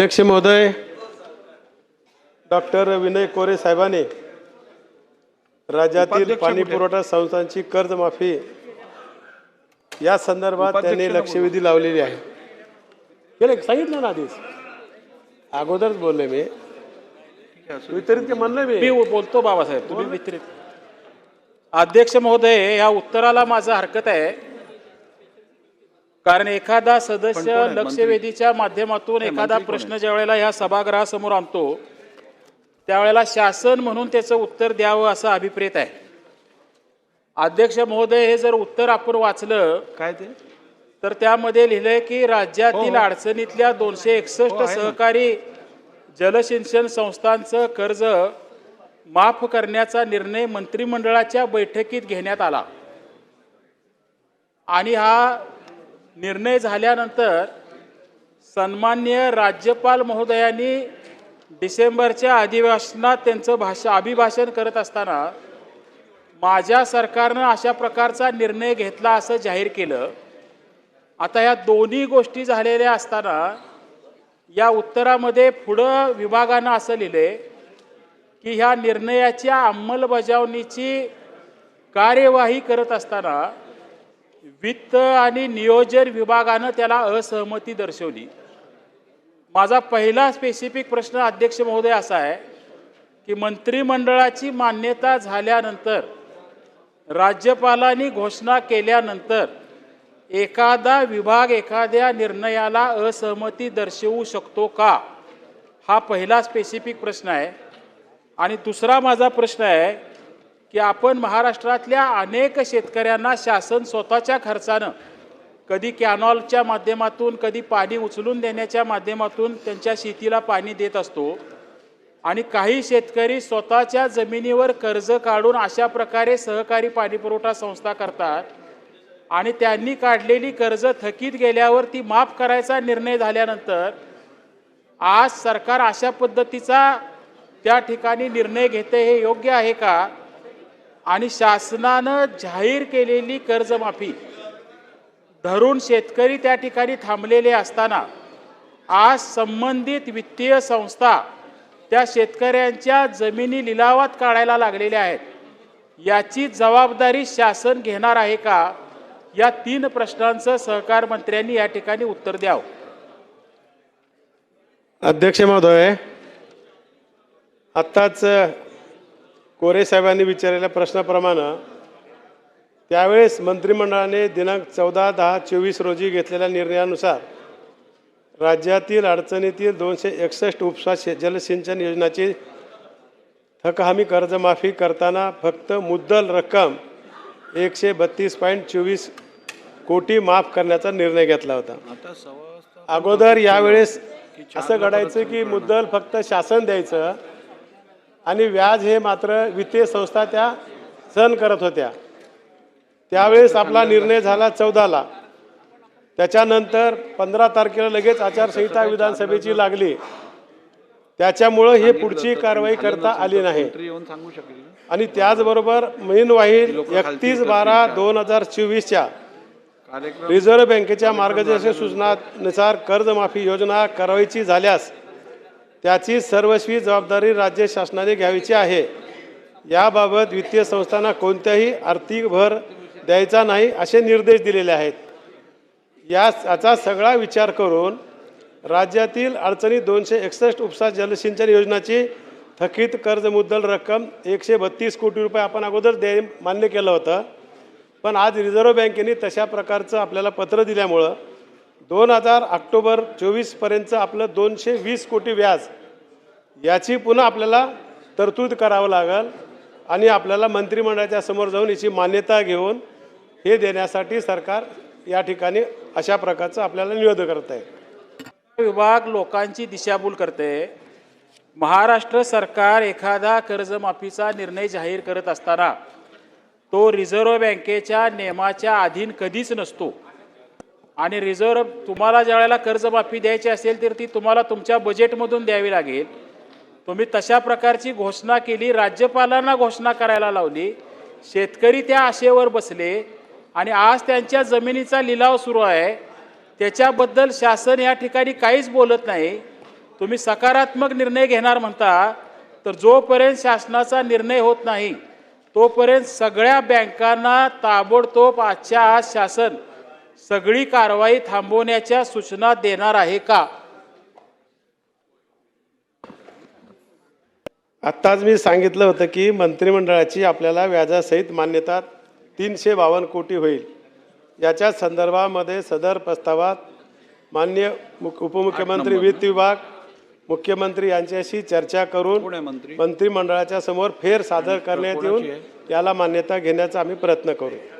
अध्यक्ष महोदय डॉक्टर विनय कोरे साहेबांनी राज्यातील पाणी? पुरवठा संस्थांची कर्जमाफी या संदर्भात त्यांनी लक्षवेधी लावलेली आहे. केलं सांगितलं ना आधीच. अगोदरच बोलले मी. वितरित के म्हणलं मी. मी बोलतो बाबासाहेब तुम्ही वितरित. अध्यक्ष महोदय या उत्तराला माझं हरकत आहे. कारण एखादा सदस्य? लक्षवेधीच्या माध्यमातून एखादा प्रश्न ज्या वेळेला ह्या सभागृहासमोर आणतो त्यावेळेला शासन म्हणून त्याचं उत्तर द्यावं असं अभिप्रेत आहे अध्यक्ष महोदय हे जर उत्तर आपण वाचलं काय ते तर त्यामध्ये लिहिलंय की राज्यातील हो, हो. अडचणीतल्या दोनशे एकसष्ट हो. सहकारी जलसिंचन संस्थांचं कर्ज माफ करण्याचा निर्णय मंत्रिमंडळाच्या बैठकीत घेण्यात आला आणि हा निर्णय झाल्यानंतर सन्मान्य राज्यपाल महोदयांनी डिसेंबरच्या अधिवेशनात त्यांचं भाषा अभिभाषण करत असताना माझ्या सरकारनं अशा प्रकारचा निर्णय घेतला असं जाहीर केलं. आता या दोन्ही गोष्टी झालेल्या असताना या उत्तरामध्ये पुढं विभागानं असं लिहिले की ह्या निर्णयाच्या अंमलबजावणीची कार्यवाही करत असताना वित्त आणि नियोजन विभागानं त्याला असहमती दर्शवली. माझा पहिला स्पेसिफिक प्रश्न अध्यक्ष महोदय असा आहे की मंत्रिमंडळाची मान्यता झाल्यानंतर राज्यपालांनी घोषणा केल्यानंतर एखादा विभाग एखाद्या निर्णयाला असहमती दर्शवू शकतो का? हा पहिला स्पेसिफिक प्रश्न आहे. आणि दुसरा माझा प्रश्न आहे की आपण महाराष्ट्रातल्या अनेक शेतकऱ्यांना शासन स्वतःच्या खर्चानं कधी कॅनॉलच्या माध्यमातून कधी पाणी उचलून देण्याच्या माध्यमातून त्यांच्या शेतीला पाणी देत असतो. आणि काही शेतकरी स्वतःच्या जमिनीवर कर्ज काढून अशा प्रकारे सहकारी पाणीपुरवठा संस्था करतात आणि त्यांनी काढलेली कर्ज थकीत गेल्यावर ती माफ करायचा निर्णय झाल्यानंतर आज सरकार अशा पद्धतीचा त्या ठिकाणी निर्णय घेते हे योग्य आहे का? आणि शासनानं जाहीर केलेली कर्जमाफी धरून शेतकरी त्या ठिकाणी थांबलेले असताना आज संबंधित वित्तीय संस्था त्या शेतकऱ्यांच्या जमिनी लिलावात काढायला लागलेल्या आहेत. याची जबाबदारी शासन घेणार आहे का? या तीन प्रश्नांचं सहकार मंत्र्यांनी या ठिकाणी उत्तर द्यावं. अध्यक्ष महोदय आत्ताच कोरे साहेबांनी विचारलेल्या प्रश्नाप्रमाणे त्यावेळेस मंत्रिमंडळाने दिनांक चौदा दहा चोवीस रोजी घेतलेल्या निर्णयानुसार राज्यातील अडचणीतील दोनशे एकसष्ट उपसा शे जलसिंचन योजनाची थक हमी कर्जमाफी करताना फक्त मुद्दल रक्कम एकशे बत्तीस पॉईंट चोवीस कोटी माफ करण्याचा निर्णय घेतला होता. अगोदर यावेळेस असं घडायचं की मुद्दल फक्त शासन द्यायचं आणि व्याज हे मात्र वित्तीय संस्था त्या सहन करत होत्या. त्यावेळेस आपला निर्णय झाला चौदाला. त्याच्यानंतर पंधरा तारखेला लगेच आचारसंहिता विधानसभेची लागली. त्याच्यामुळं हे पुढची कारवाई करता आली नाही. आणि त्याचबरोबर मेन वाहील एकतीस बारा दोन हजार चोवीसच्या रिझर्व्ह बँकेच्या मार्गदर्शक सूचनानुसार कर्जमाफी योजना करावायची झाल्यास त्याची सर्वस्वी जबाबदारी राज्य शासनाने घ्यावीची आहे. याबाबत वित्तीय संस्थांना कोणत्याही आर्थिक भर द्यायचा नाही असे निर्देश दिलेले आहेत. या याचा सगळा विचार करून राज्यातील अडचणी दोनशे एकसष्ट उपसा जलसिंचन योजनाची थकीत कर्ज मुद्दल रक्कम एकशे बत्तीस कोटी रुपये आपण अगोदर दे मान्य केलं होतं. पण आज रिझर्व्ह बँकेने तशा प्रकारचं आपल्याला पत्र दिल्यामुळं दोन हजार ऑक्टोबर चोवीसपर्यंतचं आपलं दोनशे वीस कोटी व्याज याची पुन्हा आपल्याला तरतूद करावं लागेल आणि आपल्याला मंत्रिमंडळाच्या समोर जाऊन याची मान्यता घेऊन हे देण्यासाठी सरकार या ठिकाणी अशा प्रकारचं आपल्याला निवेदन करत आहे. विभाग लोकांची दिशाभूल करते. महाराष्ट्र सरकार एखादा कर्जमाफीचा निर्णय जाहीर करत असताना तो रिझर्व्ह बँकेच्या नियमाच्या अधीन कधीच नसतो. आणि रिझर्व्ह तुम्हाला ज्या वेळेला कर्जमाफी द्यायची असेल तर ती तुम्हाला तुमच्या बजेटमधून द्यावी लागेल. तुम्ही तशा प्रकारची घोषणा केली राज्यपालांना घोषणा करायला लावली शेतकरी त्या आशेवर बसले आणि आज त्यांच्या जमिनीचा लिलाव सुरू आहे. त्याच्याबद्दल शासन या ठिकाणी काहीच बोलत नाही. तुम्ही सकारात्मक निर्णय घेणार म्हणता तर जोपर्यंत शासनाचा निर्णय होत नाही तोपर्यंत सगळ्या बँकांना ताबडतोब आजच्या आज शासन सगळी कारवाई थांबवण्याच्या सूचना देणार आहे का? आत्ताच मी सांगितलं होतं की मंत्रिमंडळाची आपल्याला व्याजासहित मान्यता तीनशे बावन्न कोटी होईल. याच्या संदर्भामध्ये सदर प्रस्तावात मान्य मुख- उपमुख्यमंत्री वित्त विभाग मुख्यमंत्री यांच्याशी चर्चा करून मंत्रिमंडळाच्या समोर फेर सादर करण्यात येऊन याला मान्यता घेण्याचा आम्ही प्रयत्न करू.